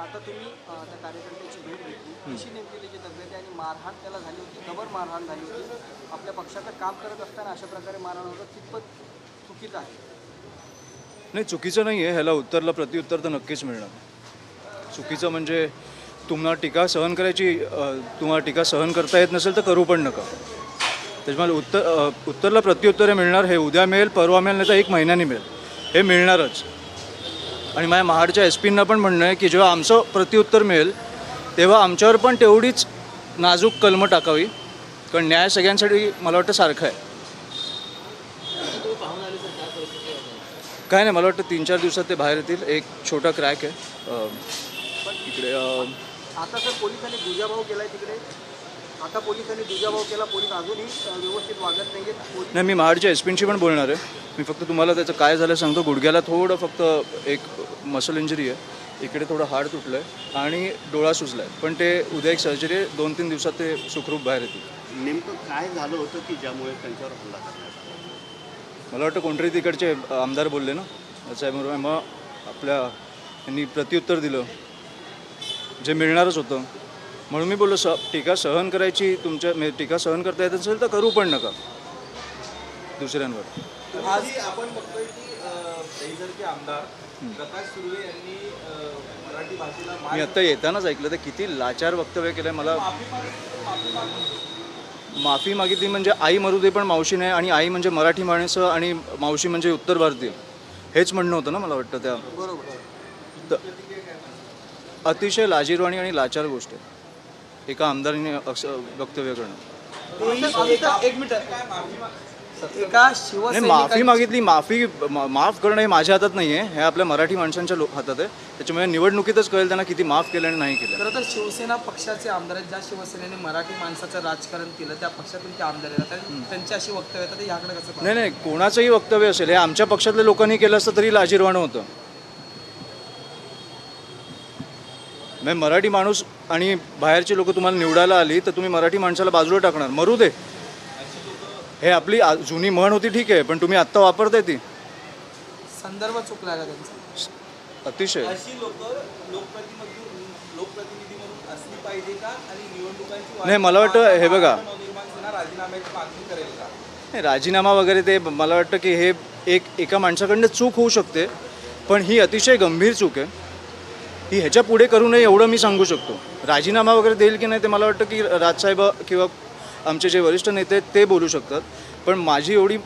आता तुम्ही त्या कार्यकर्त्याची भेट घेतली. कशी नेमकी त्याची तब्येत आणि मारहाण त्याला झाली होती जबर मारहाण झाली होती. आपल्या पक्षाचं काम करत असताना अशा प्रकारे मारहाण होतं कितपत चुकीचं आहे? नाही चुकीचं नाही आहे ह्याला उत्तरला प्रत्युत्तर तर नक्कीच मिळणार. चुकीचं म्हणजे तुम्हाला टीका सहन करायची तुम्हाला टीका सहन करता येत नसेल तर करू पण नका. त्याच्यामुळे उत्तर उत्तरला प्रत्युत्तरे मिळणार हे उद्या मिळेल परवा मिळेल नाही तर एक महिन्याने मिळेल. हे मिळणारच. आणि माझ्या महाडच्या एस पींना पण म्हणणं आहे की जेव्हा आमचं प्रत्युत्तर मिळेल तेव्हा आमच्यावर पण तेवढीच नाजूक कलमं टाकावी. कारण न्याय सगळ्यांसाठी मला वाटतं सारखं आहे. काय नाही मला वाटतं तीन चार दिवसात ते बाहेर येतील. एक छोटा क्रॅक आहे. अ, आता जर पोलिसांनी दुजाभाव केलाय तिकडे. आता पोलिसांनी दुजाभाव केला पोलीस अजूनही व्यवस्थित वागत नाही नाही मी महाडच्या एस पींशी पण बोलणार आहे. मी फक्त तुम्हाला त्याचं काय झालं सांगतो. गुडघ्याला थोडं फक्त एक मसल इंजरी आहे. इकडे थोडं हाड तुटलं आहे आणि डोळा सुजला आहे पण ते उद्या एक सर्जरी आहे. दोन तीन दिवसात ते सुखरूप बाहेर येतील. नेमकं काय झालं होतं की ज्यामुळे त्यांच्यावर हल्ला करण्यात मला वाटतं कोणतरी तिकडचे आमदार बोलले ना. त्याच्यामुळे मग आपल्या यांनी प्रत्युत्तर दिलं. जे मिळणारच होतं. म्हणून मी बोललो स टीका सहन करायची तुमच्या म्हणजे टीका सहन करता येत असेल तर करू पण नका. दुसऱ्यांवर. आधी आपण बघतोय की दहीसरचे आमदार प्रकाश सुर्वे यांनी मराठी भाषेला मी आत्ता येतानाच ऐकलं तर किती लाचार वक्तव्य केलं मला. माफी मागितली म्हणजे आई मरू दे पण मावशी नाही आणि आई म्हणजे मराठी माणसं आणि मावशी म्हणजे उत्तर भारतीय. हेच म्हणणं होतं ना मला वाटतं त्या. बरोबर. अतिशय लाजीरवाणी आणि लाचार गोष्ट आहे. एका आमदाराने असं वक्तव्य करणं. एक मिनिट एका नाही माफी मागितली माफी मा- माफ करणं हे माझ्या हातात नाही आहे हे आपल्या मराठी माणसांच्या लो हातात आहे. त्याच्यामुळे निवडणुकीतच कळेल त्यांना किती माफ केलं आणि नाही केलं. खरं तर शिवसेना पक्षाचे आमदार आहेत ज्या शिवसेनेने मराठी माणसाचं राजकारण केलं त्या पक्षातून ते आमदार येतात आणि त्यांची अशी वक्तव्य येतात ह्याकडे कसं पाहता? नाही नाही कोणाचंही वक्तव्य असेल हे आमच्या पक्षातल्या लोकांनी केलं असतं तरी लाजीरवाणं होतं. मराठी माणूस आणि बाहेरची लोक तुम्हाला निवडायला आली तर तुम्ही मराठी माणसाला बाजूला टाकणार. मरू दे. हे आपली आ- जुनी म्हण होती ठीक आहे पण तुम्ही आत्ता वापरताय ती. संदर्भ चुकला का त्यांचा? अतिशय. अशी लोक लोकप्रतिनिधी लोकप्रतिनिधी म्हणून असली पाहिजे का? आणि निवडणुकांची नाही, मला वाटतं हे बघा. नवनिर्माण सेना राजीनाम्याची मागणी करेल का? नाही, राजीनामा वगैरे ते मला वाटतं की हे एक एका माणसाकडनं चूक होऊ शकते पण ही अतिशय गंभीर चूक आहे. ही ह्याच्या पुढे करू नये एवढं मी सांगू शकतो. राजीनामा वगैरे देईल की नाही ते मला वाटतं की राजसाहेब किंवा आमचे जे वरिष्ठ नेते आहेत ते बोलू शकतात. पण माझी एवढी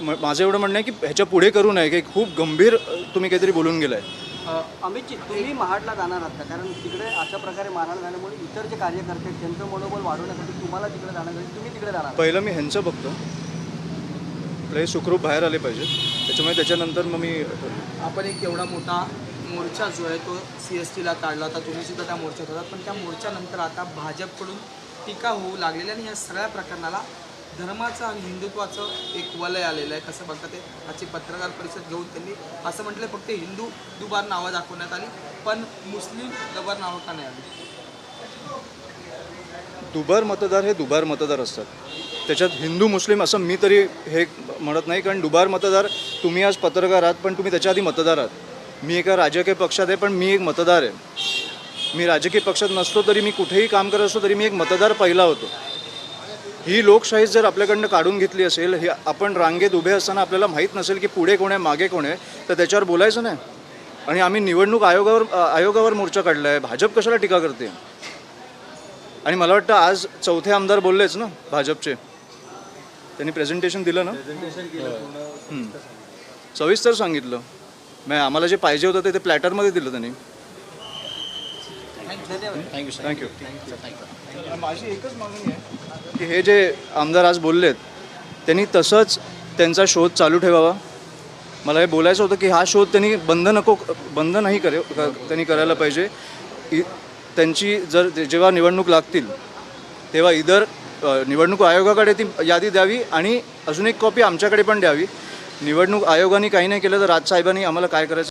म- माझं एवढं म्हणणं आहे की ह्याच्या पुढे करू नये की खूप गंभीर तुम्ही काहीतरी बोलून गेलाय. अ, अमितजी तुम्ही महाडला जाणार आहात का? कारण तिकडे अशा प्रकारे मारहाण झाल्यामुळे इतर जे कार्यकर्ते आहेत त्यांचं मनोबल वाढवण्यासाठी तुम्हाला तिकडे जाण्यासाठी तुम्ही तिकडे जाणार. पहिलं मी ह्यांचं बघतो. हे सुखरूप बाहेर आले पाहिजे. त्याच्यामुळे त्याच्यानंतर मग मी. आपण एक एवढा मोठा मोर्चा जो आहे तो सी एस टीला काढला होता. तुम्ही सुद्धा त्या मोर्चात होता. पण त्या मोर्चानंतर आता भाजपकडून टीका होऊ लागलेली आणि या सगळ्या प्रकरणाला धर्माचं आणि हिंदुत्वाचं एक वलय आलेलं आहे. कसं बघता ते? आजची पत्रकार परिषद घेऊन त्यांनी असं म्हटलं फक्त हिंदू दुबार नावं दाखवण्यात आली पण मुस्लिम दुबार नावं का नाही आली? दुबार मतदार हे दुबार मतदार असतात. त्याच्यात हिंदू मुस्लिम असं मी तरी हे म्हणत नाही कारण दुबार मतदार तुम्ही आज पत्रकार आहात पण तुम्ही त्याच्या आधी मतदार आहात. मी एका राजकीय पक्षात आहे पण मी एक मतदार आहे. मी राजकीय पक्षात नसतो तरी मी कुठेही काम करत असतो तरी मी एक मतदार पहिला होतो. ही लोकशाही जर आपल्याकडनं काढून घेतली असेल हे आपण रांगेत उभे असताना आपल्याला माहीत नसेल की पुढे कोण आहे मागे कोण आहे तर त्याच्यावर बोलायचं नाही. आणि आम्ही निवडणूक आयोगावर आयोगावर मोर्चा काढला आहे. भाजप कशाला टीका करते? आणि मला वाटतं आज चौथे आमदार बोललेच ना भाजपचे. त्यांनी प्रेझेंटेशन दिलं ना. सविस्तर सांगितलं. मग आम्हाला जे पाहिजे होतं ते ते प्लॅटरमध्ये दिलं त्यांनी. थँक्यू माझी एकच मागणी आहे की हे जे आमदार आज बोललेत त्यांनी तसंच त्यांचा शोध चालू ठेवावा. मला हे बोलायचं होतं की हा शोध त्यांनी बंद नको बंद नाही करे क- त्यांनी करायला पाहिजे. इ त्यांची जर जेव्हा निवडणूक लागतील तेव्हा इधर अ, निवडणूक आयोगाकडे ती यादी द्यावी आणि अजून एक कॉपी आमच्याकडे पण द्यावी. निवडणूक आयोगाने काही नाही केलं तर राजसाहेबांनी आम्हाला काय करायचं?